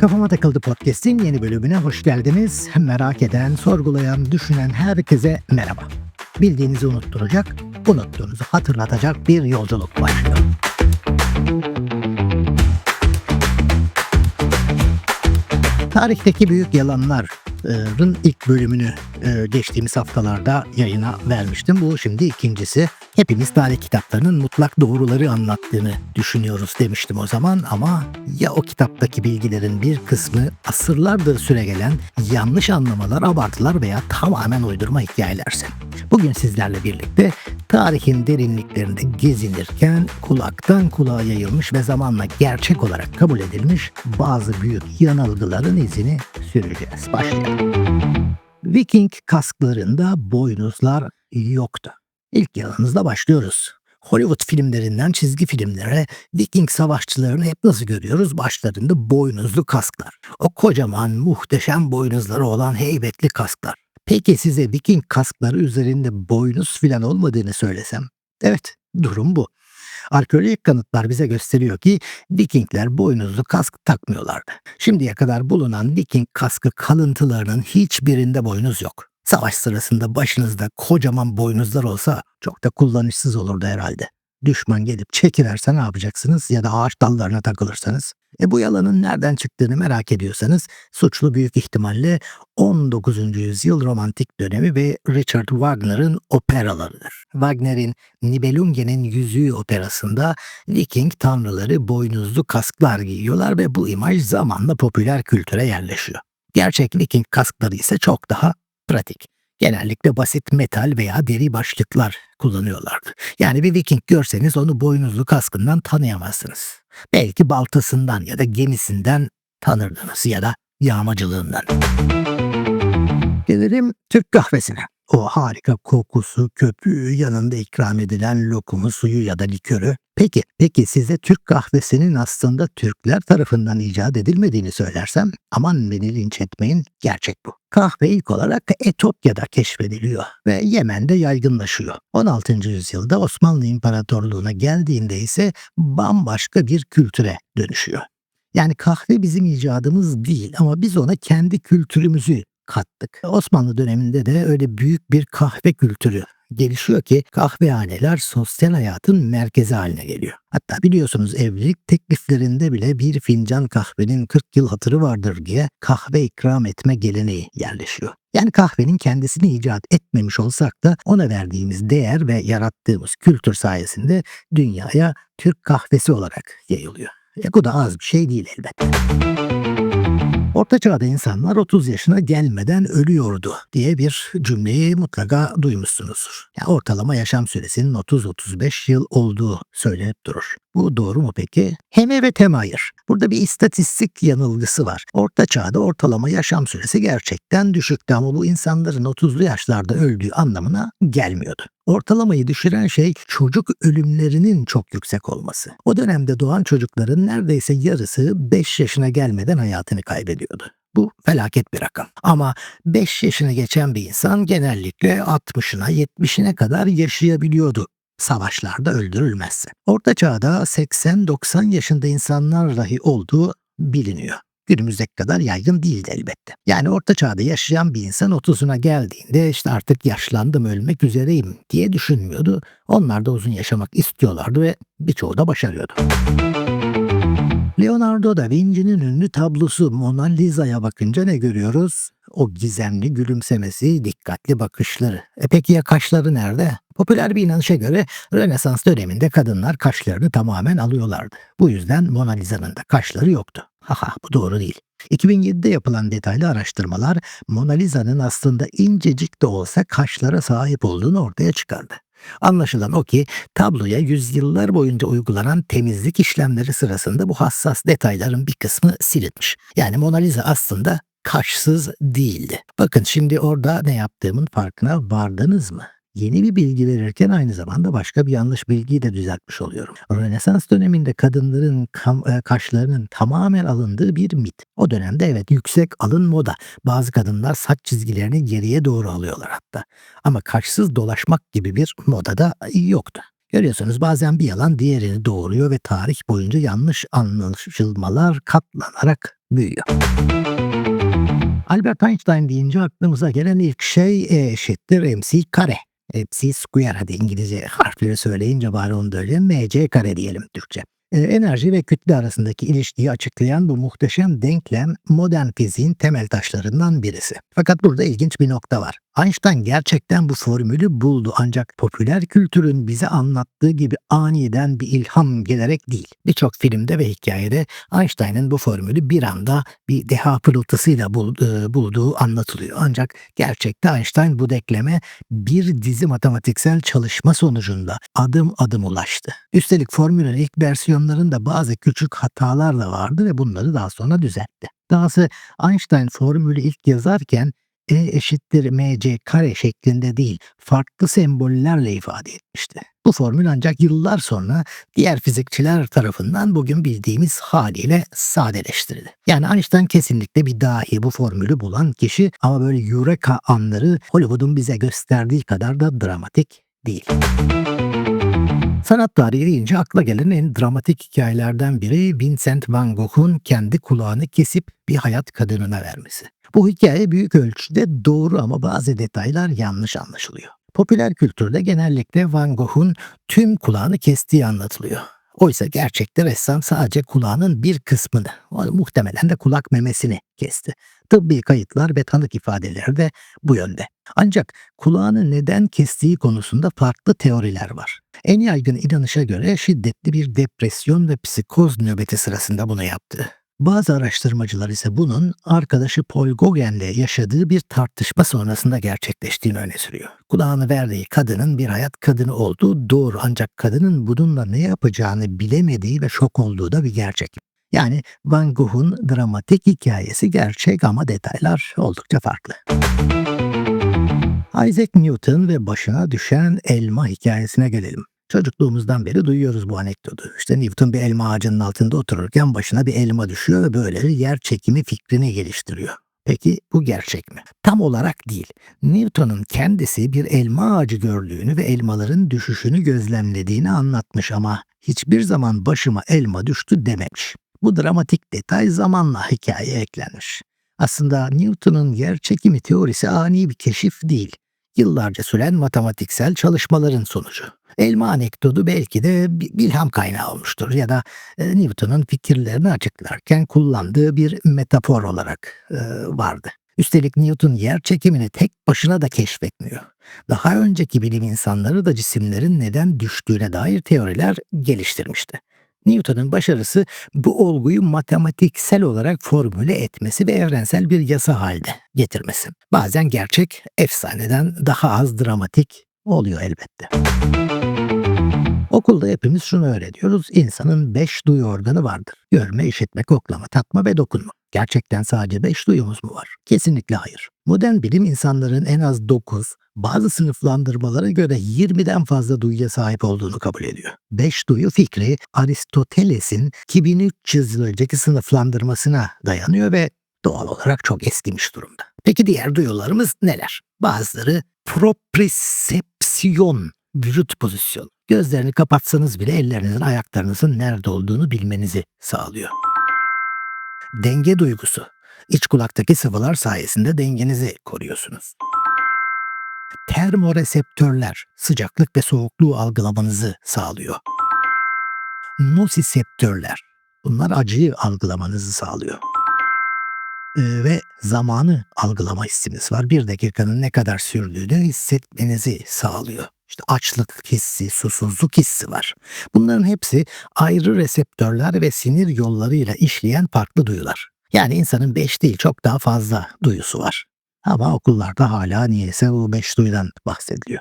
Kafama Takıldı Podcast'in yeni bölümüne hoş geldiniz. Merak eden, sorgulayan, düşünen herkese merhaba. Bildiğinizi unutturacak, unuttuğunuzu hatırlatacak bir yolculuk başlıyor. Tarihteki büyük yalanların ilk bölümünü e, geçtiğimiz haftalarda yayına vermiştim. Bu şimdi ikincisi. Hepimiz tarih kitaplarının mutlak doğruları anlattığını düşünüyoruz demiştim o zaman ama ya o kitaptaki bilgilerin bir kısmı asırlardır süregelen yanlış anlamalar, abartılar veya tamamen uydurma hikayelerse. Bugün sizlerle birlikte tarihin derinliklerinde gezinirken kulaktan kulağa yayılmış ve zamanla gerçek olarak kabul edilmiş bazı büyük yanılgıların izini süreceğiz. Başlayalım. Viking kasklarında boynuzlar yoktu. İlk yalanınızla başlıyoruz. Hollywood filmlerinden çizgi filmlere Viking savaşçılarını hep nasıl görüyoruz? Başlarında boynuzlu kasklar. O kocaman muhteşem boynuzları olan heybetli kasklar. Peki size Viking kaskları üzerinde boynuz filan olmadığını söylesem? Evet, durum bu. Arkeolojik kanıtlar bize gösteriyor ki Vikingler boynuzlu kask takmıyorlardı. Şimdiye kadar bulunan Viking kaskı kalıntılarının hiçbirinde boynuz yok. Savaş sırasında başınızda kocaman boynuzlar olsa çok da kullanışsız olurdu herhalde. Düşman gelip çekiverse ne yapacaksınız ya da ağaç dallarına takılırsanız? E bu yalanın nereden çıktığını merak ediyorsanız suçlu büyük ihtimalle 19. yüzyıl romantik dönemi ve Richard Wagner'ın operalarıdır. Wagner'in Nibelungen'in Yüzüğü operasında Viking tanrıları boynuzlu kasklar giyiyorlar ve bu imaj zamanla popüler kültüre yerleşiyor. Gerçek Viking kaskları ise çok daha pratik. Genellikle basit metal veya deri başlıklar kullanıyorlardı. Yani bir Viking görseniz onu boynuzlu kaskından tanıyamazsınız. Belki baltasından ya da gemisinden tanırdınız ya da yağmacılığından. Gelirim Türk kahvesine. O harika kokusu, köpüğü, yanında ikram edilen lokumu, suyu ya da likörü. Peki, peki size Türk kahvesinin aslında Türkler tarafından icat edilmediğini söylersem aman beni linç etmeyin, gerçek bu. Kahve ilk olarak Etopya'da keşfediliyor ve Yemen'de yaygınlaşıyor. 16. yüzyılda Osmanlı İmparatorluğu'na geldiğinde ise bambaşka bir kültüre dönüşüyor. Yani kahve bizim icadımız değil ama biz ona kendi kültürümüzü kattık. Osmanlı döneminde de öyle büyük bir kahve kültürü gelişiyor ki kahvehaneler sosyal hayatın merkezi haline geliyor. Hatta biliyorsunuz evlilik tekliflerinde bile bir fincan kahvenin 40 yıl hatırı vardır diye kahve ikram etme geleneği yerleşiyor. Yani kahvenin kendisini icat etmemiş olsak da ona verdiğimiz değer ve yarattığımız kültür sayesinde dünyaya Türk kahvesi olarak yayılıyor. E bu da az bir şey değil elbette. Orta çağda insanlar 30 yaşına gelmeden ölüyordu diye bir cümleyi mutlaka duymuşsunuzdur. Yani ortalama yaşam süresinin 30-35 yıl olduğu söylenip durur. Bu doğru mu peki? Hem evet hem hayır. Burada bir istatistik yanılgısı var. Orta çağda ortalama yaşam süresi gerçekten düşüktü ama bu insanların 30'lu yaşlarda öldüğü anlamına gelmiyordu. Ortalamayı düşüren şey çocuk ölümlerinin çok yüksek olması. O dönemde doğan çocukların neredeyse yarısı 5 yaşına gelmeden hayatını kaybediyordu. Bu felaket bir rakam. Ama 5 yaşını geçen bir insan genellikle 60'ına 70'ine kadar yaşayabiliyordu savaşlarda öldürülmezse. Orta çağda 80-90 yaşında insanlar dahi olduğu biliniyor. Günümüzdeki kadar yaygın değildi elbette. Yani orta çağda yaşayan bir insan 30'una geldiğinde işte artık yaşlandım ölmek üzereyim diye düşünmüyordu. Onlar da uzun yaşamak istiyorlardı ve birçoğu da başarıyordu. Leonardo da Vinci'nin ünlü tablosu Mona Lisa'ya bakınca ne görüyoruz? O gizemli gülümsemesi, dikkatli bakışları. E peki ya kaşları nerede? Popüler bir inanışa göre Rönesans döneminde kadınlar kaşlarını tamamen alıyorlardı. Bu yüzden Mona Lisa'nın da kaşları yoktu. Haha bu doğru değil. 2007'de yapılan detaylı araştırmalar Mona Lisa'nın aslında incecik de olsa kaşlara sahip olduğunu ortaya çıkardı. Anlaşılan o ki tabloya yüzyıllar boyunca uygulanan temizlik işlemleri sırasında bu hassas detayların bir kısmı silinmiş. Yani Mona Lisa aslında kaşsız değildi. Bakın şimdi orada ne yaptığımın farkına vardınız mı? Yeni bir bilgi verirken aynı zamanda başka bir yanlış bilgiyi de düzeltmiş oluyorum. Rönesans döneminde kadınların e, kaşlarının tamamen alındığı bir mit. O dönemde evet yüksek alın moda. Bazı kadınlar saç çizgilerini geriye doğru alıyorlar hatta. Ama kaşsız dolaşmak gibi bir moda da yoktu. Görüyorsunuz bazen bir yalan diğerini doğuruyor ve tarih boyunca yanlış anlaşılmalar katlanarak büyüyor. Albert Einstein deyince aklımıza gelen ilk şey E eşittir mc kare. MC square hadi İngilizce harfleri söyleyince bari onu da öyle mc kare diyelim Türkçe. E, enerji ve kütle arasındaki ilişkiyi açıklayan bu muhteşem denklem modern fiziğin temel taşlarından birisi. Fakat burada ilginç bir nokta var. Einstein gerçekten bu formülü buldu ancak popüler kültürün bize anlattığı gibi aniden bir ilham gelerek değil. Birçok filmde ve hikayede Einstein'ın bu formülü bir anda bir deha pırıltısıyla e, bulduğu anlatılıyor. Ancak gerçekte Einstein bu denkleme bir dizi matematiksel çalışma sonucunda adım adım ulaştı. Üstelik formülün ilk versiyonlarında bazı küçük hatalar da vardı ve bunları daha sonra düzeltti. Dahası Einstein formülü ilk yazarken E eşittir mc kare şeklinde değil, farklı sembollerle ifade etmişti. Bu formül ancak yıllar sonra diğer fizikçiler tarafından bugün bildiğimiz haliyle sadeleştirildi. Yani Einstein kesinlikle bir dahi bu formülü bulan kişi ama böyle eureka anları Hollywood'un bize gösterdiği kadar da dramatik değil. Sanat tarihi deyince akla gelen en dramatik hikayelerden biri Vincent van Gogh'un kendi kulağını kesip bir hayat kadınına vermesi. Bu hikaye büyük ölçüde doğru ama bazı detaylar yanlış anlaşılıyor. Popüler kültürde genellikle Van Gogh'un tüm kulağını kestiği anlatılıyor. Oysa gerçekte ressam sadece kulağının bir kısmını, muhtemelen de kulak memesini kesti. Tıbbi kayıtlar ve tanık ifadeleri de bu yönde. Ancak kulağını neden kestiği konusunda farklı teoriler var. En yaygın inanışa göre şiddetli bir depresyon ve psikoz nöbeti sırasında bunu yaptı. Bazı araştırmacılar ise bunun arkadaşı Paul Gauguin'le yaşadığı bir tartışma sonrasında gerçekleştiğini öne sürüyor. Kulağını verdiği kadının bir hayat kadını olduğu doğru ancak kadının bununla ne yapacağını bilemediği ve şok olduğu da bir gerçek. Yani Van Gogh'un dramatik hikayesi gerçek ama detaylar oldukça farklı. Isaac Newton ve başına düşen elma hikayesine gelelim. Çocukluğumuzdan beri duyuyoruz bu anekdotu. İşte Newton bir elma ağacının altında otururken başına bir elma düşüyor ve böylece yer çekimi fikrini geliştiriyor. Peki bu gerçek mi? Tam olarak değil. Newton'un kendisi bir elma ağacı gördüğünü ve elmaların düşüşünü gözlemlediğini anlatmış ama hiçbir zaman başıma elma düştü dememiş. Bu dramatik detay zamanla hikayeye eklenmiş. Aslında Newton'un yer çekimi teorisi ani bir keşif değil yıllarca süren matematiksel çalışmaların sonucu. Elma anekdotu belki de bir ilham kaynağı olmuştur ya da e, Newton'un fikirlerini açıklarken kullandığı bir metafor olarak e, vardı. Üstelik Newton yer çekimini tek başına da keşfetmiyor. Daha önceki bilim insanları da cisimlerin neden düştüğüne dair teoriler geliştirmişti. Newton'un başarısı bu olguyu matematiksel olarak formüle etmesi ve evrensel bir yasa halde getirmesi. Bazen gerçek efsaneden daha az dramatik oluyor elbette. Okulda hepimiz şunu öğreniyoruz. İnsanın beş duyu organı vardır. Görme, işitme, koklama, tatma ve dokunma. Gerçekten sadece beş duyumuz mu var? Kesinlikle hayır. Modern bilim insanların en az 9, bazı sınıflandırmalara göre 20'den fazla duyuya sahip olduğunu kabul ediyor. 5 duyu fikri Aristoteles'in 2300 yıl önceki sınıflandırmasına dayanıyor ve doğal olarak çok eskimiş durumda. Peki diğer duyularımız neler? Bazıları propriosepsiyon, vücut pozisyonu. Gözlerini kapatsanız bile ellerinizin ayaklarınızın nerede olduğunu bilmenizi sağlıyor. Denge duygusu. İç kulaktaki sıvılar sayesinde dengenizi koruyorsunuz. Termoreseptörler sıcaklık ve soğukluğu algılamanızı sağlıyor. Nosiseptörler bunlar acıyı algılamanızı sağlıyor. Ee, ve zamanı algılama hissimiz var. Bir dakikanın ne kadar sürdüğünü hissetmenizi sağlıyor. İşte açlık hissi, susuzluk hissi var. Bunların hepsi ayrı reseptörler ve sinir yollarıyla işleyen farklı duyular. Yani insanın beş değil çok daha fazla duyusu var. Ama okullarda hala niyeyse bu beş duyudan bahsediliyor.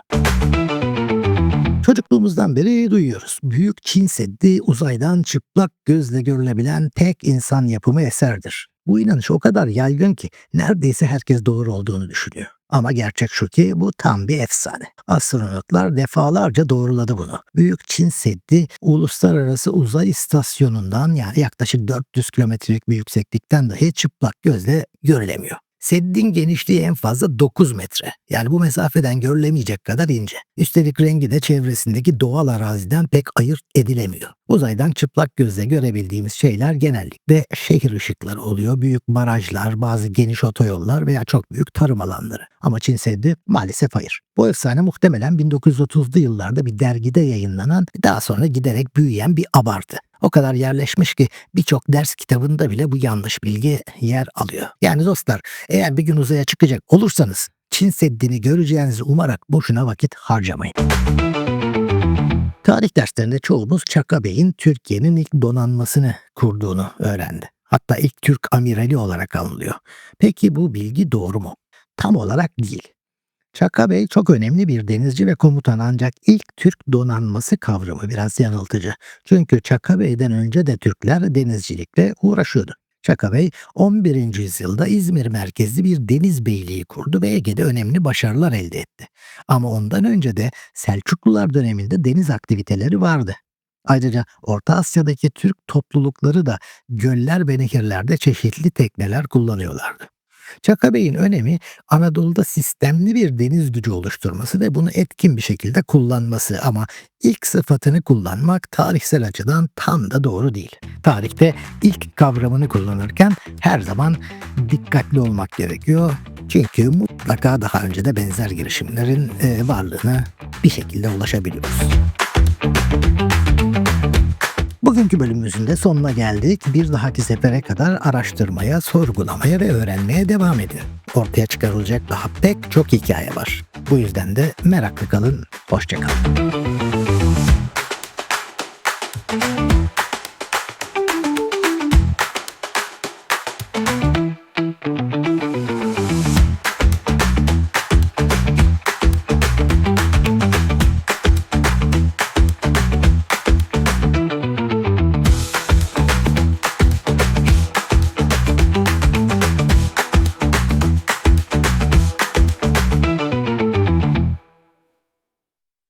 Çocukluğumuzdan beri duyuyoruz. Büyük Çin Seddi uzaydan çıplak gözle görülebilen tek insan yapımı eserdir. Bu inanış o kadar yaygın ki neredeyse herkes doğru olduğunu düşünüyor. Ama gerçek şu ki bu tam bir efsane. Astronotlar defalarca doğruladı bunu. Büyük Çin Seddi uluslararası uzay istasyonundan yani yaklaşık 400 kilometrelik bir yükseklikten dahi çıplak gözle görülemiyor. Seddin genişliği en fazla 9 metre. Yani bu mesafeden görülemeyecek kadar ince. Üstelik rengi de çevresindeki doğal araziden pek ayırt edilemiyor. Uzaydan çıplak gözle görebildiğimiz şeyler genellikle şehir ışıkları oluyor. Büyük barajlar, bazı geniş otoyollar veya çok büyük tarım alanları. Ama Çin Seddi maalesef hayır. Bu efsane muhtemelen 1930'lu yıllarda bir dergide yayınlanan, daha sonra giderek büyüyen bir abartı. O kadar yerleşmiş ki birçok ders kitabında bile bu yanlış bilgi yer alıyor. Yani dostlar eğer bir gün uzaya çıkacak olursanız Çin Seddi'ni göreceğinizi umarak boşuna vakit harcamayın. Tarih derslerinde çoğumuz Çaka Bey'in Türkiye'nin ilk donanmasını kurduğunu öğrendi. Hatta ilk Türk amirali olarak anılıyor. Peki bu bilgi doğru mu? Tam olarak değil. Çaka Bey çok önemli bir denizci ve komutan ancak ilk Türk donanması kavramı biraz yanıltıcı. Çünkü Çaka Bey'den önce de Türkler denizcilikle uğraşıyordu. Çaka Bey 11. yüzyılda İzmir merkezli bir deniz beyliği kurdu ve Ege'de önemli başarılar elde etti. Ama ondan önce de Selçuklular döneminde deniz aktiviteleri vardı. Ayrıca Orta Asya'daki Türk toplulukları da göller ve nehirlerde çeşitli tekneler kullanıyorlardı. Çaka Bey'in önemi Anadolu'da sistemli bir deniz gücü oluşturması ve bunu etkin bir şekilde kullanması ama ilk sıfatını kullanmak tarihsel açıdan tam da doğru değil. Tarihte ilk kavramını kullanırken her zaman dikkatli olmak gerekiyor. Çünkü mutlaka daha önce de benzer girişimlerin e, varlığına bir şekilde ulaşabiliyoruz. Bugünkü bölümümüzün de sonuna geldik. Bir dahaki sefere kadar araştırmaya, sorgulamaya ve öğrenmeye devam edin. Ortaya çıkarılacak daha pek çok hikaye var. Bu yüzden de meraklı kalın, hoşçakalın.